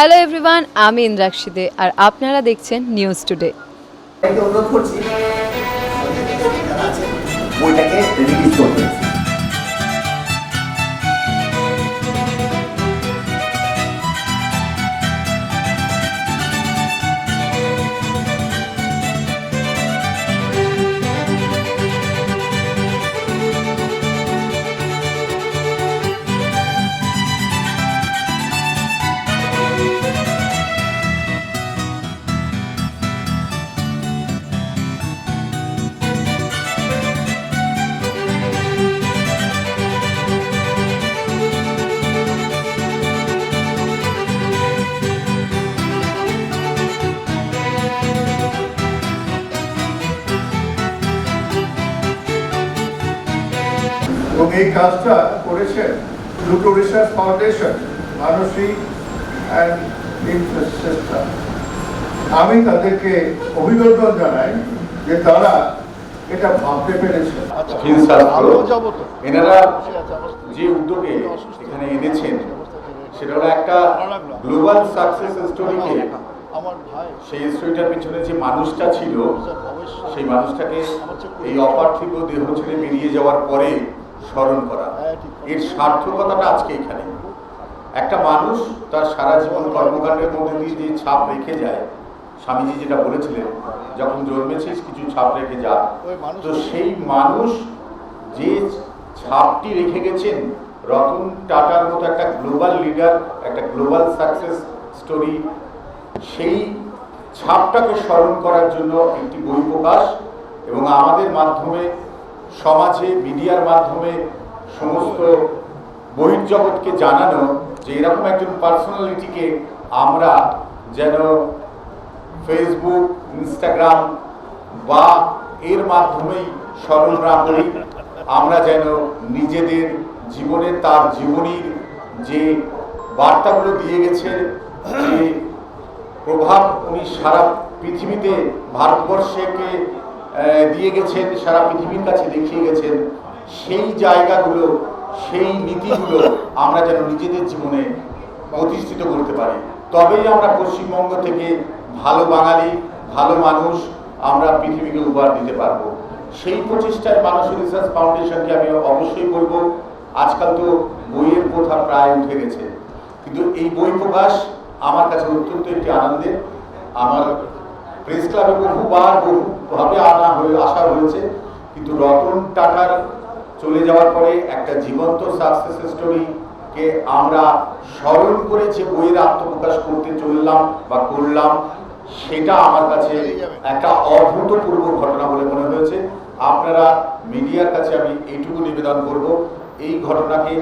Hello everyone আমি ইন্দ্রাক্ষী দে আর আপনারা দেখছেন নিউজ টুডে অনুরোধ করছি রিলিজ করতে। এবং এই কাজটা করেছেন দুটো research foundation Manasi and infrastructure আমি তাদেরকে অভিনন্দন জানাই যে তারা এটা ভাবতে পেরেছে এনারা যে উদ্যোগে এখানে এনেছেন সেটা হলো একটা গ্লোবাল সাকসেস স্টোরিকে সেই স্টোরিটার পিছনে যে মানুষটা ছিল সেই মানুষটাকে এই অপার্থিব দেহ ছেড়ে বেরিয়ে যাওয়ার পরে স্মরণ করা। এর সার্থকতাটা আজকে এখানে। একটা মানুষ তার সারা জীবন কর্মকাণ্ডের মধ্যে দিয়ে যে ছাপ রেখে যায় স্বামীজি যেটা বলেছিলেন যখন জন্মেছিস কিছু ছাপ রেখে যা। তো সেই মানুষ যে ছাপটি রেখে গেছেন রতন টাটার মতো একটা গ্লোবাল লিডার একটা গ্লোবাল সাকসেস স্টোরি সেই ছাপটাকে স্মরণ করার জন্য একটি বই প্রকাশ এবং আমাদের মাধ্যমে সমাজে, মিডিয়ার মাধ্যমে সমস্ত বহির্জগৎকে জানানো যে এরকম একজন পার্সোনালিটিকে আমরা যেন ফেসবুক ইনস্টাগ্রাম বা এর মাধ্যমেই স্মরণ করি, আমরা যেন নিজেদের জীবনে তার জীবনীর যে বার্তাগুলো দিয়ে গেছে যে প্রভাব উনি সারা পৃথিবীতে, ভারতবর্ষকে দিয়ে গেছেন, সারা পৃথিবীর কাছে দেখিয়ে গেছেন, সেই জায়গাগুলো, সেই নীতিগুলো আমরা যেন নিজেদের জীবনে প্রতিষ্ঠিত করতে পারি। তবেই আমরা পশ্চিমবঙ্গ থেকে ভালো বাঙালি, ভালো মানুষ আমরা পৃথিবীকে উপহার দিতে পারব। সেই প্রচেষ্টায় মানুষ রিসার্চ ফাউন্ডেশনকে আমি অবশ্যই বলব, আজকাল তো বইয়ের প্রথা প্রায় উঠে গেছে। কিন্তু এই বই প্রকাশ আমার কাছে অত্যন্ত একটি আনন্দের। আমার প্রেস ক্লাবে বহুবার বহুভাবে আনা হয়ে আসা হয়েছে কিন্তু রতন টাটার চলে যাওয়ার পরে একটা জীবন্ত সাকসেস স্টোরিকে আমরা স্মরণ করে যে বইয়ের আত্মপ্রকাশ করতে চললাম বা করলাম, সেটা আমার কাছে একটা অভূতপূর্ব ঘটনা বলে মনে হয়েছে। আপনারা মিডিয়ার কাছে আমি এইটুকু নিবেদন করব। এই ঘটনাকে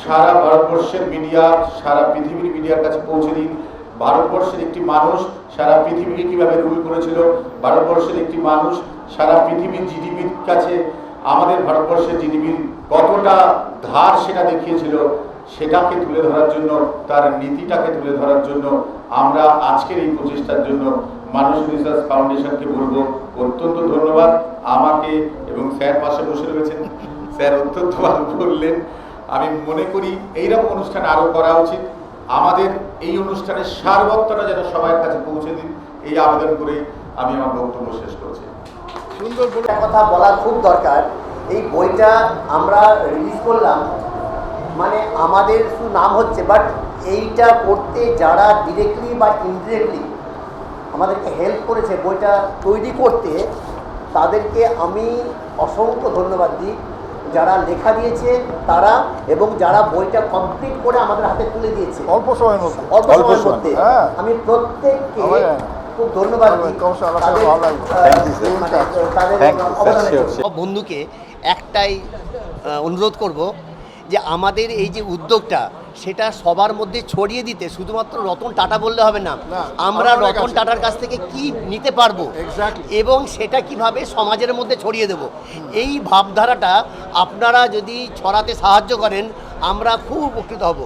সারা ভারতবর্ষের মিডিয়া, সারা পৃথিবীর মিডিয়ার কাছে পৌঁছে দিন। ভারতবর্ষের একটি মানুষ সারা পৃথিবীকে কীভাবে রুল করেছিল? ভারতবর্ষের একটি মানুষ সারা পৃথিবীর জিডিপির কাছে আমাদের ভারতবর্ষের জিডিপির কতটা ধার সেটা দেখিয়েছিল, সেটাকে তুলে ধরার জন্য, তার নীতিটাকে তুলে ধরার জন্য আমরা আজকের এই প্রচেষ্টার জন্য মানুষ রিসার্চ ফাউন্ডেশনকে বলব, অত্যন্ত ধন্যবাদ আমাকে এবং স্যার পাশে বসে রয়েছেন। স্যার অত্যন্ত ভালো বললেন। আমি মনে করি এইরকম অনুষ্ঠান আরও করা উচিত। আমাদের এই অনুষ্ঠানের সারবত্তটা যেন সবার কাছে পৌঁছে দিন, এই আবেদন করে আমি আমার বক্তব্য শেষ করছি। একটা কথা বলা খুব দরকার। এই বইটা আমরা রিলিজ করলাম মানে আমাদের শুধু নাম হচ্ছে বাট এইটা পড়তে যারা ডিরেক্টলি বা ইনডিরেক্টলি আমাদেরকে হেল্প করেছে বইটা তৈরি করতে, তাদেরকে আমি অসংখ্য ধন্যবাদ দিই। যারা লেখা দিয়েছে তারা এবং যারা বইটা কমপ্লিট করে আমাদের হাতে তুলে দিয়েছে। অল্প সময়ের মধ্যে। অল্প সময়ের মধ্যে। হ্যাঁ। আমি প্রত্যেককে খুব ধন্যবাদ. মানে, বন্ধুকে একটাই অনুরোধ করব যে আমাদের এই যে উদ্যোগটা সেটা সবার মধ্যে ছড়িয়ে দিতে শুধুমাত্র রতন টাটা বললে হবে না আমরা রতন টাটার কাছ থেকে কি নিতে পারব? এবং সেটা কীভাবে সমাজের মধ্যে ছড়িয়ে দেব? এই ভাবধারাটা আপনারা যদি ছড়াতে সাহায্য করেন আমরা খুব উপকৃত হব।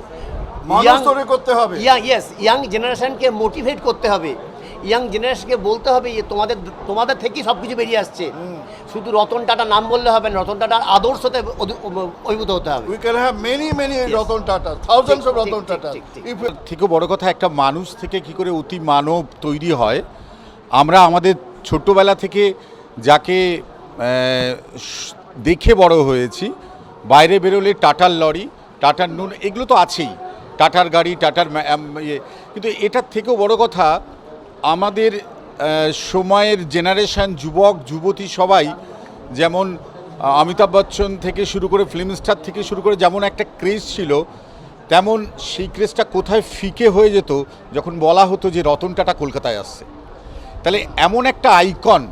ইয়াং করতে হবে। ইয়াং ইয়েস ইয়াং জেনারেশনকে মোটিভেট করতে হবে। ইয়াং জেনারেশনকে বলতে হবে যে তোমাদের তোমাদের থেকেই সব কিছু বেরিয়ে আসছে। শুধু রতন টাটা নাম বললে হবে না রতন টাটার আদর্শতে অভিভূত হতে হবে। Tata, thousands of ঠিক, Ratan ঠিক, Tata. ঠিক, ঠিক। If we থেকেও বড় কথা একটা মানুষ থেকে কি করে অতি মানব তৈরি হয় আমরা আমাদের ছোট্টবেলা থেকে যাকে দেখে বড় হয়েছি বাইরে বেরোলে টাটার লরি টাটার নুন এগুলো তো আছেই। টাটার গাড়ি টাটার ইয়ে কিন্তু এটার থেকেও বড় কথা আমাদের সময়ের জেনারেশান যুবক, যুবতী সবাই যেমন অমিতাভ বচ্চন থেকে শুরু করে ফিল্ম স্টার থেকে শুরু করে যেমন একটা ক্রেজ ছিল, তেমন সেই ক্রেজটা কোথায় ফিকে হয়ে যেত যখন বলা হতো যে রতন টাটা কলকাতায় আসছে। তাহলে এমন একটা আইকন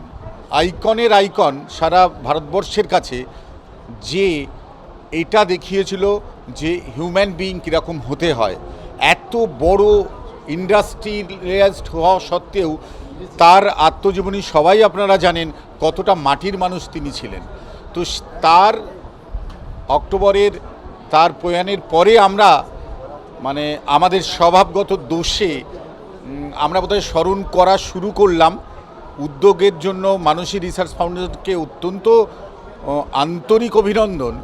আইকনের আইকন সারা ভারতবর্ষের কাছে যে এটা দেখিয়েছিল যে হিউম্যান বিইং কীরকম হতে হয়। এত বড় ইন্ডাস্ট্রিয়ালিস্ট হওয়া সত্ত্বেও তার আত্মজীবনী সবাই আপনারা জানেন কতটা মাটির মানুষ তিনি ছিলেন। তো তার অক্টোবরের, তার প্রয়াণের পরে আমরা মানে আমাদের স্বভাবগত দোষে আমরা বোধহয় স্মরণ করা শুরু করলাম। উদ্যোগের জন্য মানসী রিসার্চ ফাউন্ডেশনকে অত্যন্ত আন্তরিক অভিনন্দন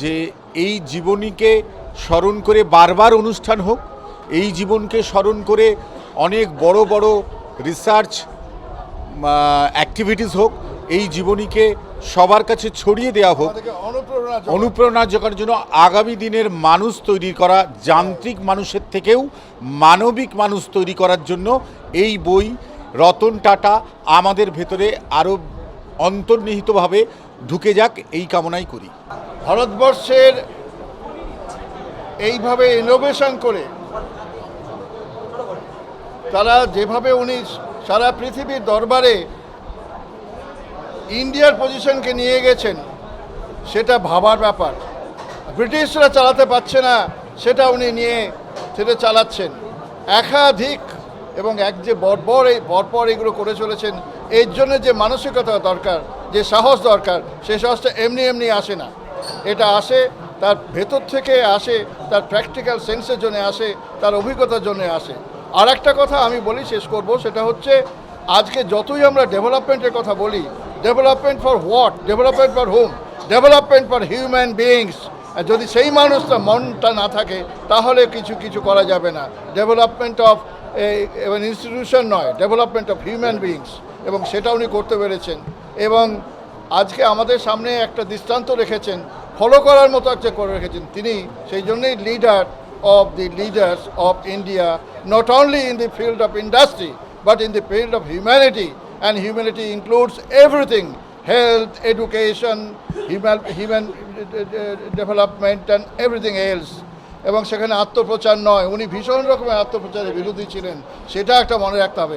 যে এই জীবনীকে স্মরণ করে বারবার অনুষ্ঠান হোক এই জীবনকে স্মরণ করে অনেক বড় বড় রিসার্চ অ্যাক্টিভিটিস হোক এই জীবনীকে সবার কাছে ছড়িয়ে দেওয়া হোক অনুপ্রেরণা জোগানোর জন্য আগামী দিনের মানুষ তৈরি করা যান্ত্রিক মানুষের থেকেও মানবিক মানুষ তৈরি করার জন্য এই বই রতন টাটা আমাদের ভেতরে আরও অন্তর্নিহিতভাবে ঢুকে যাক এই কামনাই করি। ভারতবর্ষের এইভাবে ইনোভেশন করে তারা যেভাবে উনি সারা পৃথিবীর দরবারে ইন্ডিয়ার পজিশনকে নিয়ে গেছেন, সেটা ভাবার ব্যাপার। ব্রিটিশরা চালাতে পারছে না, সেটা উনি নিয়ে সেটা চালাচ্ছেন। একাধিক এবং এক যে বর্বর এই পরপর এগুলো করে চলেছেন, এর জন্য যে মানসিকতা দরকার, যে সাহস দরকার, সে সাহসটা এমনি এমনি আসে না। এটা আসে, তার ভেতর থেকে আসে, তার প্র্যাকটিক্যাল সেন্সের জন্য আসে, তার অভিজ্ঞতার জন্য আসে। আর একটা কথা আমি বলি, শেষ করব, সেটা হচ্ছে আজকে যতই আমরা ডেভেলপমেন্টের কথা বলি, development for what? Development for home? Development for human beings? যদি সেই মানুষটা মনটা না থাকে, তাহলে কিছু কিছু করা যাবে না। ডেভেলপমেন্ট অফ ইনস্টিটিউশন নয়, ডেভেলপমেন্ট অফ হিউম্যান বিইংস। এবং সেটা উনি করতে পেরেছেন। এবং আজকে আমাদের সামনে একটা দৃষ্টান্ত রেখেছেন, ফলো করার মতো একটা করে রেখেছেন। তিনি সেই জন্যই leader of the leaders of India, not only in the field of industry, but in the field of humanity. And humanity includes everything health, education, human, human development and everything else. এবং সেখানে আত্মপ্রচার নয় উনি ভীষণ রকমের আত্মপ্রচারের বিরোধী ছিলেন সেটা একটা মনে রাখতে হবে